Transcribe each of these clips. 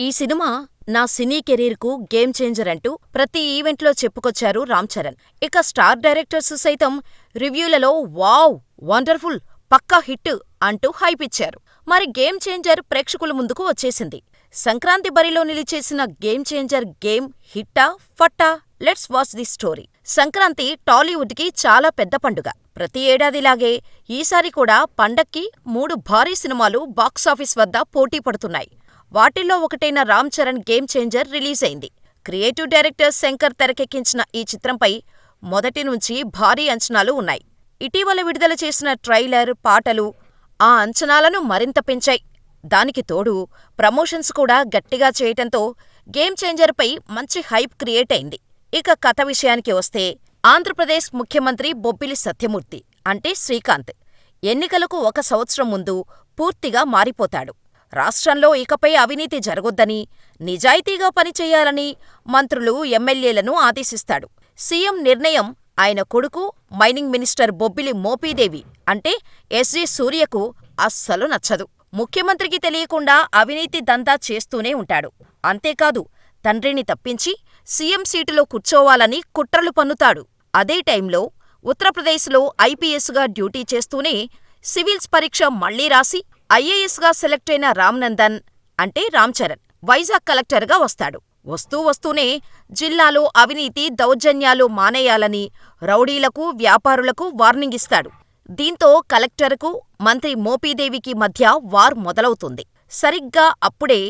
ఈ సినిమా నా సినీ కెరీర్కు game changer అంటూ ప్రతి ఈవెంట్లో చెప్పుకొచ్చారు రామ్ చరణ్. ఇక స్టార్ డైరెక్టర్స్ సైతం రివ్యూలలో వావ్, వండర్ఫుల్, పక్కా హిట్ అంటూ హైప్ ఇచ్చారు. మరి గేమ్ చేంజర్ ప్రేక్షకుల ముందుకు వచ్చేసింది. సంక్రాంతి బరిలో నిలిచేసిన గేమ్ చేంజర్ గేమ్ హిట్టా, ఫట్టా? Let's watch the story. Sankranti టాలీవుడ్కి చాలా పెద్ద పండుగ. ప్రతి ఏడాదిలాగే ఈసారి కూడా పండక్కి మూడు భారీ సినిమాలు బాక్సాఫీస్ వద్ద పోటీ పడుతున్నాయి. వాటిల్లో ఒకటైన రామ్ చరణ్ గేమ్ చేంజర్ రిలీజైంది. క్రియేటివ్ డైరెక్టర్ శంకర్ తెరకెక్కించిన ఈ చిత్రంపై మొదటి నుంచి భారీ అంచనాలు ఉన్నాయి. ఇటీవల విడుదల చేసిన ట్రైలర్, పాటలు ఆ అంచనాలను మరింత పెంచాయి. దానికి తోడు ప్రమోషన్స్ కూడా గట్టిగా చేయటంతో గేమ్ చేంజర్పై మంచి హైప్ క్రియేట్ అయింది. ఇక కథ విషయానికి వస్తే ఆంధ్రప్రదేశ్ ముఖ్యమంత్రి బొబ్బిలి సత్యమూర్తి అంటే శ్రీకాంత్ ఎన్నికలకు ఒక సంవత్సరం ముందు పూర్తిగా మారిపోతాడు. రాష్ట్రంలో ఇకపై అవినీతి జరగొద్దని, నిజాయితీగా పనిచేయాలని మంత్రులు, ఎమ్మెల్యేలను ఆదేశిస్తాడు. సీఎం నిర్ణయం ఆయన కొడుకు మైనింగ్ మినిస్టర్ బొబ్బిలి మోపీదేవి అంటే ఎస్జి సూర్యకు అస్సలు నచ్చదు. ముఖ్యమంత్రికి తెలియకుండా అవినీతి దందా చేస్తూనే ఉంటాడు. అంతేకాదు తండ్రిని తప్పించి సీఎం సీటులో కూర్చోవాలని కుట్రలు పన్నుతాడు. అదే టైంలో ఉత్తరప్రదేశ్లో ఐపీఎస్గా డ్యూటీ చేస్తూనే సివిల్స్ పరీక్ష మళ్ళీ రాసి ఐఏఎస్గా సెలెక్టైన రామ్నందన్ అంటే రామ్ చరణ్ వైజాగ్ కలెక్టర్గా వస్తాడు. వస్తూ వస్తూనే జిల్లాలో అవినీతి, దౌర్జన్యాలు మానేయాలని రౌడీలకు, వ్యాపారులకు వార్నింగ్ ఇస్తాడు. దీంతో కలెక్టర్కు, మంత్రి మోపీదేవికి మధ్య వార్ మొదలవుతుంది. సరిగ్గా అప్పుడే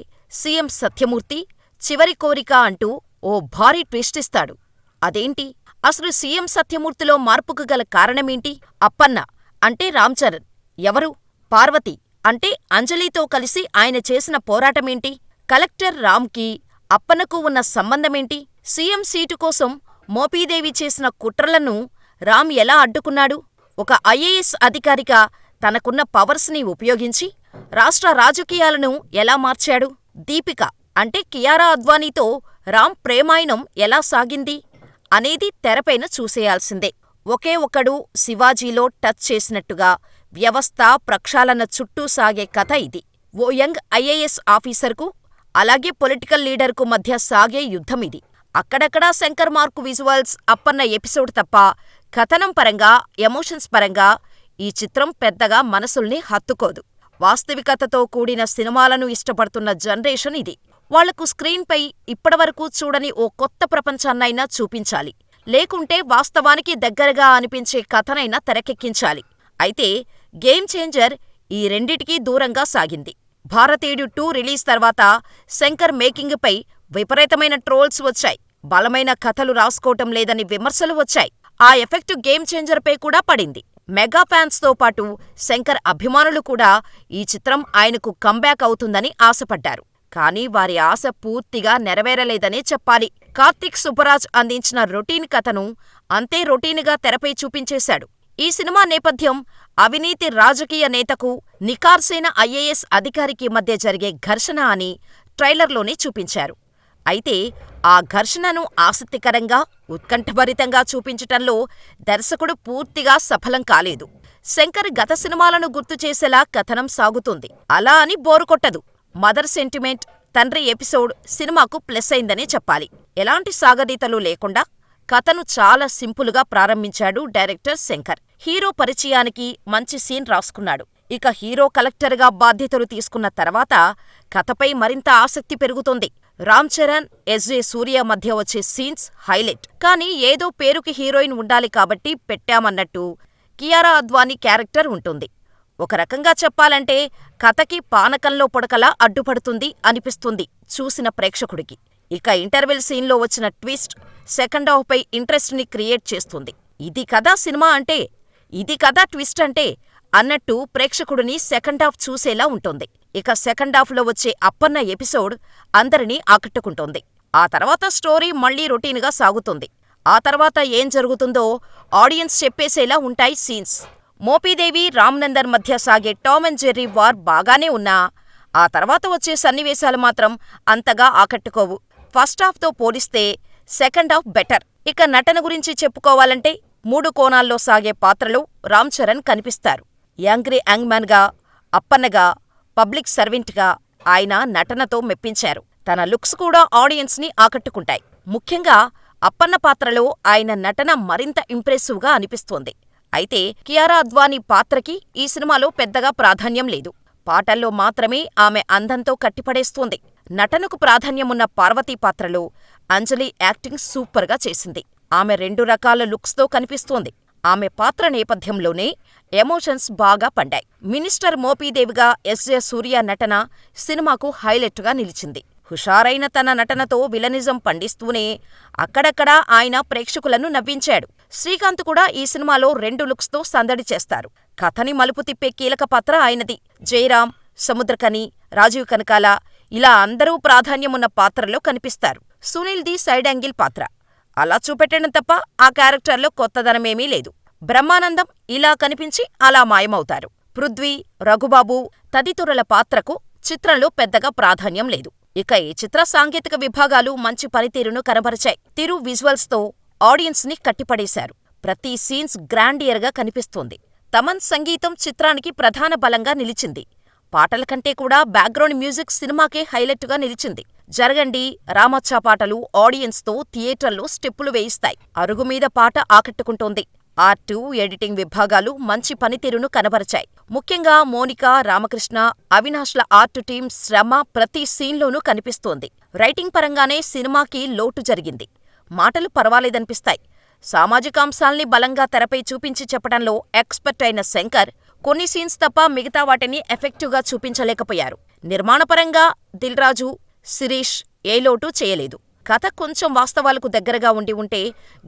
సీఎం సత్యమూర్తి చివరి కోరిక అంటూ ఓ భారీ ట్విస్ట్ ఇస్తాడు. అదేంటి? అసలు సీఎం సత్యమూర్తిలో మార్పుకు గల కారణమేంటి? అప్పన్న అంటే రామ్చరణ్ ఎవరు? పార్వతి అంటే అంజలితో కలిసి ఆయన చేసిన పోరాటమేంటి? కలెక్టర్ రామ్కి అప్పన్నకు ఉన్న సంబంధమేంటి? సీఎం సీటు కోసం మోపీదేవి చేసిన కుట్రలను రామ్ ఎలా అడ్డుకున్నాడు? ఒక ఐఏఎస్ అధికారిగా తనకున్న పవర్స్ని ఉపయోగించి రాష్ట్ర రాజకీయాలను ఎలా మార్చాడు? దీపిక అంటే కియారా అద్వానీతో రామ్ ప్రేమాయణం ఎలా సాగింది? అనేది తెరపైన చూసేయాల్సిందే. ఒకే ఒక్కడు శివాజీలో టచ్ చేసినట్టుగా వ్యవస్థ, ప్రక్షాళన చుట్టూ సాగే కథ ఇది. ఓ యంగ్ ఐఏఎస్ ఆఫీసర్కు, అలాగే పొలిటికల్ లీడర్కు మధ్య సాగే యుద్ధమిది. అక్కడక్కడా Shankar mark visuals, Appanna episode తప్ప కథనం పరంగా, ఎమోషన్స్ పరంగా ఈ చిత్రం పెద్దగా మనసుల్ని హత్తుకోదు. వాస్తవికతతో కూడిన సినిమాలను ఇష్టపడుతున్న జనరేషన్ ఇది. వాళ్ళకు స్క్రీన్పై ఇప్పటివరకూ చూడని ఓ కొత్త ప్రపంచాన్నైనా చూపించాలి. లేకుంటే వాస్తవానికి దగ్గరగా అనిపించే కథనైనా తెరకెక్కించాలి. అయితే గేమ్ చేంజర్ ఈ రెండిటికీ దూరంగా సాగింది. భారతీయుడు టూ రిలీజ్ తర్వాత శంకర్ మేకింగ్పై విపరీతమైన ట్రోల్స్ వచ్చాయి. బలమైన కథలు రాసుకోవటం లేదని విమర్శలు వచ్చాయి. ఆ ఎఫెక్ట్ గేమ్ చేంజర్పై కూడా పడింది. మెగా ఫ్యాన్స్తో పాటు శంకర్ అభిమానులు కూడా ఈ చిత్రం ఆయనకు కమ్బ్యాక్ అవుతుందని ఆశపడ్డారు. కానీ వారి ఆశ పూర్తిగా నెరవేరలేదనే చెప్పాలి. కార్తీక్ సుబ్బరాజ్ అందించిన రొటీన్ కథను అంతే రొటీనుగా తెరపై చూపించేశాడు. ఈ సినిమా నేపథ్యం అవినీతి రాజకీయ నేతకు, నిఖార్సైన ఐఏఎస్ అధికారికి మధ్య జరిగే ఘర్షణ అని ట్రైలర్లోనే చూపించారు. అయితే ఆ ఘర్షణను ఆసక్తికరంగా, ఉత్కంఠభరితంగా చూపించటంలో దర్శకుడు పూర్తిగా సఫలం కాలేదు. శంకర్ గత సినిమాలను గుర్తుచేసేలా కథనం సాగుతుంది. అలా అని బోరు కొట్టదు. మదర్ సెంటిమెంట్, తండ్రి ఎపిసోడ్ సినిమాకు ప్లస్ అయిందనే చెప్పాలి. ఎలాంటి సాగదీతలు లేకుండా కథను చాలా సింపుల్గా ప్రారంభించాడు డైరెక్టర్ శంకర్. హీరో పరిచయానికి మంచి సీన్ రాసుకున్నాడు. ఇక హీరో కలెక్టర్గా బాధ్యతలు తీసుకున్న తర్వాత కథపై మరింత ఆసక్తి పెరుగుతోంది. రామ్ చరణ్, ఎస్జే సూర్య మధ్య వచ్చే సీన్స్ హైలైట్. కానీ ఏదో పేరుకి హీరోయిన్ ఉండాలి కాబట్టి పెట్టామన్నట్టు కియారా అద్వానీ క్యారెక్టర్ ఉంటుంది. ఒక రకంగా చెప్పాలంటే కథకి పానకంలో పుడకలా అడ్డుపడుతుంది అనిపిస్తుంది చూసిన ప్రేక్షకుడికి. ఇక ఇంటర్వెల్ సీన్లో వచ్చిన ట్విస్ట్ సెకండ్ హాఫ్పై ఇంట్రెస్ట్ని క్రియేట్ చేస్తుంది. ఇది కదా సినిమా అంటే, ఇది కదా ట్విస్ట్ అంటే అన్నట్టు ప్రేక్షకుడిని సెకండ్ హాఫ్ చూసేలా ఉంటుంది. ఇక సెకండ్ హాఫ్లో వచ్చే అప్పన్న ఎపిసోడ్ అందరినీ ఆకట్టుకుంటోంది. ఆ తర్వాత స్టోరీ మళ్ళీ రొటీన్గా సాగుతుంది. ఆ తర్వాత ఏం జరుగుతుందో ఆడియన్స్ చెప్పేసేలా ఉంటాయి సీన్స్. మోపీదేవి, రామ్నందర్ మధ్య సాగే టామ్ అండ్ జెర్రీ వార్ బాగానే ఉన్నా ఆ తర్వాత వచ్చే సన్నివేశాలు మాత్రం అంతగా ఆకట్టుకోవు. ఫస్టాఫ్తో పోలిస్తే సెకండ్ హాఫ్ బెటర్. ఇక నటన గురించి చెప్పుకోవాలంటే మూడు కోణాల్లో సాగే పాత్రలో రామ్ చరణ్ కనిపిస్తారు. యంగ్రీ యంగ్మ్యాన్గా అప్పన్నగా, పబ్లిక్ సర్వెంట్గా ఆయన నటనతో మెప్పించారు. తన లుక్స్ కూడా ఆడియన్స్ని ఆకట్టుకుంటాయి ముఖ్యంగా అప్పన్న పాత్రలో ఆయన నటన మరింత ఇంప్రెసివ్గా అనిపిస్తోంది అయితే కియారా అద్వానీ పాత్రకి ఈ సినిమాలో పెద్దగా ప్రాధాన్యం లేదు పాటల్లో మాత్రమే ఆమె అందంతో కట్టిపడేస్తోంది నటనకు ప్రాధాన్యమున్న పార్వతీ పాత్రలో అంజలి యాక్టింగ్ సూపర్గా చేసింది. ఆమె రెండు రకాల లుక్స్తో కనిపిస్తోంది. ఆమె పాత్ర నేపథ్యంలోనే ఎమోషన్స్ బాగా పండాయి. మినిస్టర్ మోపీదేవిగా ఎస్జే సూర్య నటన సినిమాకు హైలైట్గా నిలిచింది. హుషారైన తన నటనతో విలనిజం పండిస్తూనే అక్కడక్కడా ఆయన ప్రేక్షకులను నవ్వించాడు. శ్రీకాంత్ కూడా ఈ సినిమాలో రెండు లుక్స్తో సందడి చేస్తారు. కథని మలుపు తిప్పే కీలక పాత్ర ఆయనది. జయరాం సముద్రకని రాజీవ్ కనకాల ఇలా అందరూ ప్రాధాన్యమున్న పాత్రలో కనిపిస్తారు. సునీల్ది సైడ్ యాంగిల్ పాత్ర. అలా చూపెట్టడం తప్ప ఆ క్యారెక్టర్లో కొత్తదనమేమీ లేదు. బ్రహ్మానందం ఇలా కనిపించి అలా మాయమవుతారు. పృథ్వీ రఘుబాబు తదితరుల పాత్రకు చిత్రంలో పెద్దగా ప్రాధాన్యం లేదు. ఇక ఈ చిత్ర సాంకేతిక విభాగాలు మంచి పనితీరును కనబరిచాయి. తిరు విజువల్స్తో ఆడియన్స్ని కట్టిపడేశారు. ప్రతి సీన్స్ గ్రాండియర్గా కనిపిస్తోంది. తమన్ సంగీతం చిత్రానికి ప్రధాన బలంగా నిలిచింది. పాటల కంటే కూడా బ్యాక్గ్రౌండ్ మ్యూజిక్ సినిమాకే హైలైట్గా నిలిచింది. జరగండి రామచ్చా పాటలు ఆడియన్స్తో థియేటర్లో స్టెప్పులు వేయిస్తాయి. అరుగుమీద పాట ఆకట్టుకుంటోంది. ఆర్టు ఎడిటింగ్ విభాగాలు మంచి పనితీరును కనబరిచాయి. ముఖ్యంగా మోనిక రామకృష్ణ అవినాష్ల ఆర్టు టీం శ్రమ ప్రతి సీన్లోనూ కనిపిస్తోంది. రైటింగ్ పరంగానే సినిమాకి లోటు జరిగింది. మాటలు పర్వాలేదనిపిస్తాయి. సామాజికాంశాల్ని బలంగా తెరపై చూపించి చెప్పడంలో ఎక్స్పర్ట్ అయిన శంకర్ కొన్ని సీన్స్ తప్ప మిగతా వాటిని ఎఫెక్టివ్గా చూపించలేకపోయారు. నిర్మాణపరంగా దిల్రాజు శిరీష్ ఏ లోటు చేయలేదు. కథ కొంచెం వాస్తవాలకు దగ్గరగా ఉండి ఉంటే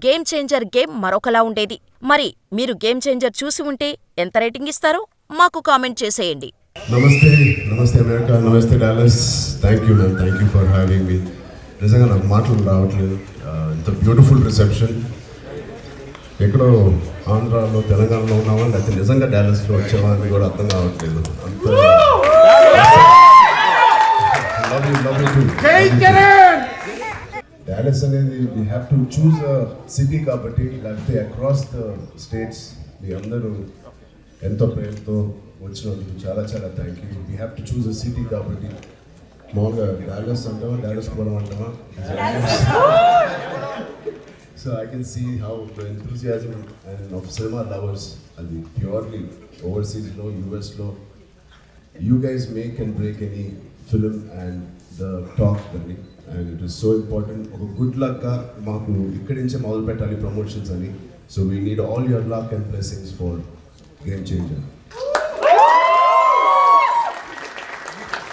గేమ్ చేంజర్ గేమ్ మరొకలా ఉండేది. మరి మీరు గేమ్ చేంజర్ చూసి ఉంటే ఎంత రేటింగ్ ఇస్తారో మాకు కామెంట్ చేసేయండి. నమస్తే నమస్తే అమెరికా నమస్తే Dallas. Thank you ma'am thank you for having me. నిజంగా నాకు మాటలు రావట్లేదు. ఇంత బ్యూటిఫుల్ రిసెప్షన్. ఎక్కడో ఆంధ్రాలో తెలంగాణలో ఉన్నామా లేకపోతే నిజంగా డాలస్లో వచ్చామా అని కూడా అర్థం కావట్లేదు. అంత అనేది we have to choose a city కాబట్టి లేకపోతే అక్రాస్ ద స్టేట్స్ మీ అందరూ ఎంతో ప్రేమతో వచ్చినందుకు చాలా చాలా thank you we have to choose a city కాబట్టి మామూలుగా డాలస్ అంటామా డాలస్ పోవడం అంటామా so I can see how the enthusiasm and of cinema lovers అది ప్యూర్లీ ఓవర్సీస్లో యూఎస్లో you guys make and break any film and the talk అండి and it is so important ఒక గుడ్ లక్గా మాకు ఇక్కడి నుంచే మొదలు పెట్టాలి ప్రమోషన్స్ అని. So we need all your luck and blessings for Game Changer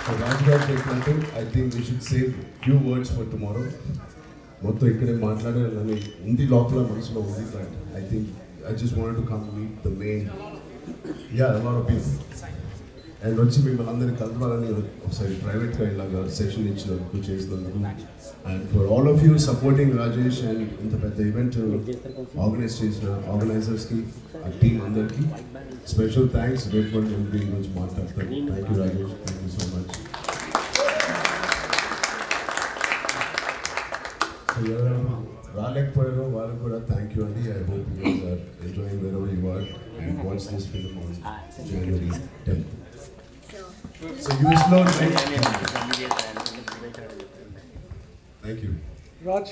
so Raju garu చెప్పినట్టు I think we should save few words for tomorrow మొత్తం ఇక్కడే మాట్లాడాలని ఉంది లోపల మనసులో ఉంది but I think I just want to come meet the main yeah lot of peace and వచ్చి మిమ్మల్ని అందరినీ కలవాలని ఒకసారి ప్రైవేట్గా ఇలాగా సెషన్ ఇచ్చినందుకు చేసినందుకు. And for all of you supporting Rajesh and ఇంత పెద్ద ఈవెంట్ ఆర్గనైజ్ చేసిన ఆర్గనైజర్స్కి ఆ టీం అందరికీ స్పెషల్ థ్యాంక్స్ రేపు కూడా నేను దీని గురించి మాట్లాడతాను thank you Rajesh thank you so much ఎవరైనా రాలేకపోయారో వాళ్ళకి కూడా థ్యాంక్ యూ అండి I hope you are enjoying wherever you are and watch this film on January tenth so యూస్లో thank you Raj.